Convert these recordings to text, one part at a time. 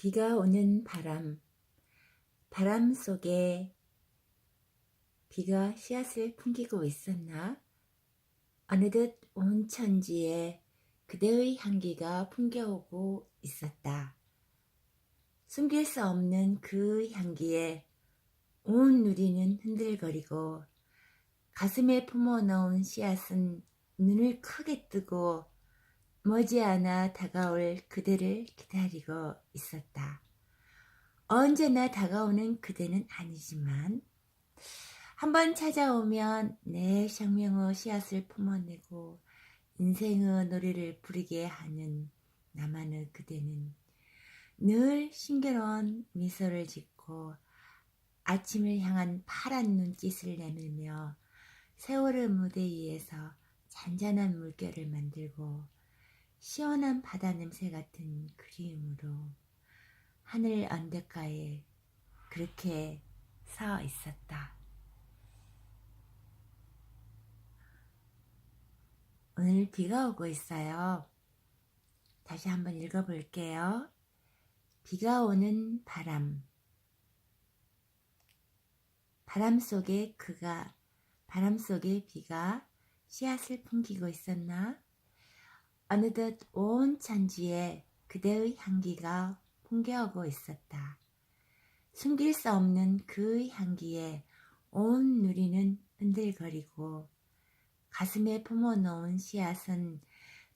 비가 오는 바람, 바람 속에 비가 씨앗을 풍기고 있었나? 어느덧 온 천지에 그대의 향기가 풍겨오고 있었다. 숨길 수 없는 그 향기에 온 누리는 흔들거리고 가슴에 품어놓은 씨앗은 눈을 크게 뜨고 머지않아 다가올 그대를 기다리고 있었다. 언제나 다가오는 그대는 아니지만 한번 찾아오면 내 생명의 씨앗을 품어내고 인생의 노래를 부르게 하는 나만의 그대는 늘 신기로운 미소를 짓고 아침을 향한 파란 눈짓을 내밀며 세월의 무대 위에서 잔잔한 물결을 만들고 시원한 바다 냄새 같은 그리움으로 하늘 언덕가에 그렇게 서 있었다. 오늘 비가 오고 있어요. 다시 한번 읽어볼게요. 비가 오는 바람. 바람 속에 그가, 바람 속에 비가 씨앗을 풍기고 있었나? 어느덧 온 천지에 그대의 향기가 풍겨오고 있었다. 숨길 수 없는 그 향기에 온 누리는 흔들거리고 가슴에 품어놓은 씨앗은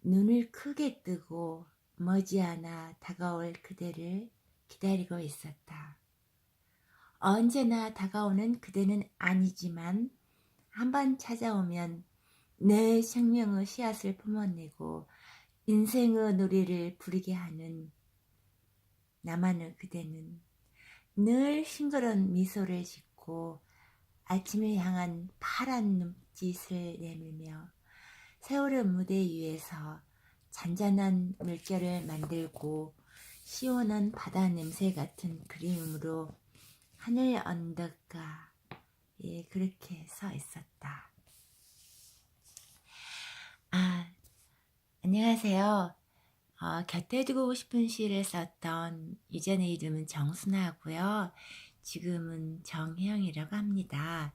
눈을 크게 뜨고 머지않아 다가올 그대를 기다리고 있었다. 언제나 다가오는 그대는 아니지만 한 번 찾아오면 내 생명의 씨앗을 품어내고 인생의 노래를 부르게 하는 나만의 그대는 늘 싱그러운 미소를 짓고 아침을 향한 파란 눈짓을 내밀며 세월의 무대 위에서 잔잔한 물결을 만들고 시원한 바다 냄새 같은 그림으로 하늘 언덕가 예 그렇게 서 있었다. 아 안녕하세요. 어, 곁에 두고 싶은 시를 썼던 이전의 이름은 정순하고요. 지금은 정혜영이라고 합니다.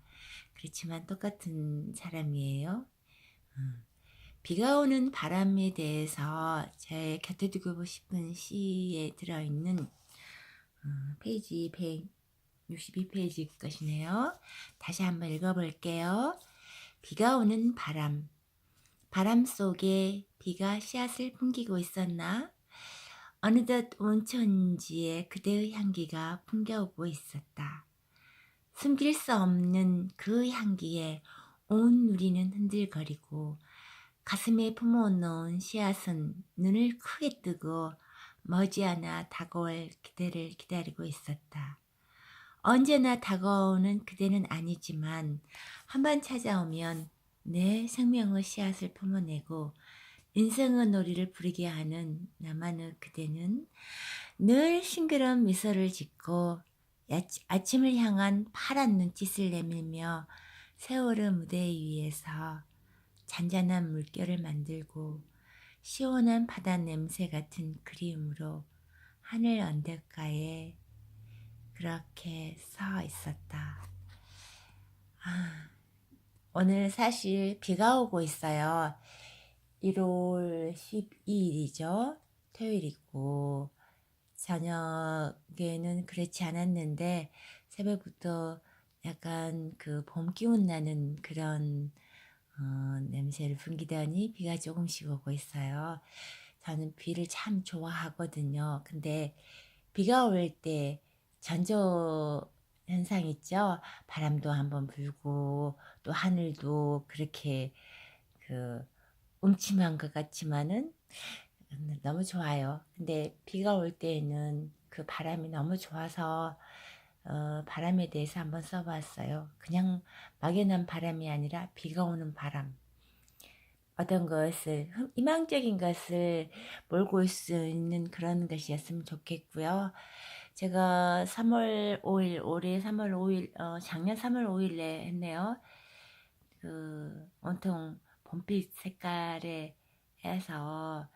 그렇지만 똑같은 사람이에요. 음. 비가 오는 바람에 대해서 제 곁에 두고 싶은 시에 들어있는 음, 페이지 162페이지 것이네요. 다시 한번 읽어볼게요. 비가 오는 바람. 바람 속에 비가 씨앗을 풍기고 있었나? 어느덧 온 천지에 그대의 향기가 풍겨오고 있었다. 숨길 수 없는 그 향기에 온 누리는 흔들거리고 가슴에 품어놓은 씨앗은 눈을 크게 뜨고 머지않아 다가올 그대를 기다리고 있었다. 언제나 다가오는 그대는 아니지만 한 번 찾아오면 내 생명의 씨앗을 품어내고 인생의 놀이를 부르게 하는 나만의 그대는 늘 싱그러운 미소를 짓고 아침을 향한 파란 눈짓을 내밀며 세월의 무대 위에서 잔잔한 물결을 만들고 시원한 바다 냄새 같은 그리움으로 하늘 언덕가에 그렇게 서 있었다. 아, 오늘 사실 비가 오고 있어요. 1월 12일이죠. 토요일이고 저녁에는 그렇지 않았는데 새벽부터 약간 그 봄 기운 나는 그런 어, 냄새를 풍기더니 비가 조금씩 오고 있어요. 저는 비를 참 좋아하거든요. 근데 비가 올 때 전조 현상 있죠. 바람도 한번 불고 또 하늘도 그렇게 그 음침한 것 같지만은 너무 좋아요. 근데 비가 올 때에는 그 바람이 너무 좋아서 어, 바람에 대해서 한번 써봤어요. 그냥 막연한 바람이 아니라 비가 오는 바람. 어떤 것을 희망적인 것을 몰고 올 수 있는 그런 것이었으면 좋겠고요. 제가 3월 5일 올해 3월 5일 어, 작년 3월 5일에 했네요. 그 온통 봄빛 색깔에 해서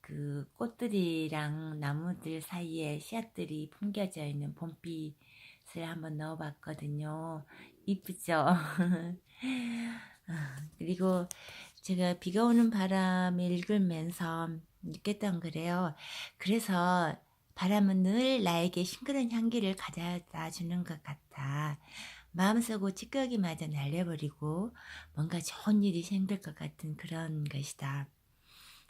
그 꽃들이랑 나무들 사이에 씨앗들이 풍겨져 있는 봄빛을 한번 넣어봤거든요. 이쁘죠? 아, 그리고 제가 비가 오는 바람을 읽으면서 느꼈던 그래요. 그래서 바람은 늘 나에게 싱그러운 향기를 가져다 주는 것 같아. 마음속으로 찌꺼기마저 날려버리고 뭔가 좋은 일이 생길 것 같은 그런 것이다.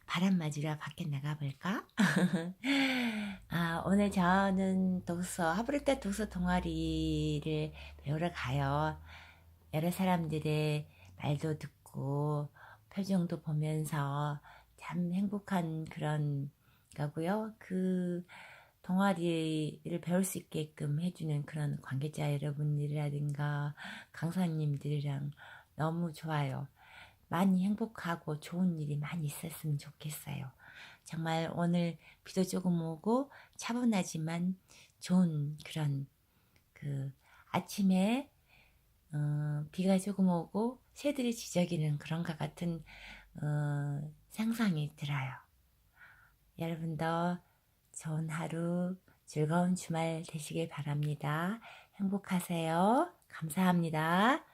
바람 맞으러 밖에 나가볼까? 아, 오늘 저는 독서, 하브르타 독서 동아리를 배우러 가요. 여러 사람들의 말도 듣고 표정도 보면서 참 행복한 그런 거고요. 그 동아리를 배울 수 있게끔 해주는 그런 관계자 여러분들이라든가 강사님들이랑 너무 좋아요. 많이 행복하고 좋은 일이 많이 있었으면 좋겠어요. 정말 오늘 비도 조금 오고 차분하지만 좋은 그런 그 아침에 어, 비가 조금 오고 새들이 지저귀는 그런 것 같은 어, 상상이 들어요. 여러분도 좋은 하루, 즐거운 주말 되시길 바랍니다. 행복하세요. 감사합니다.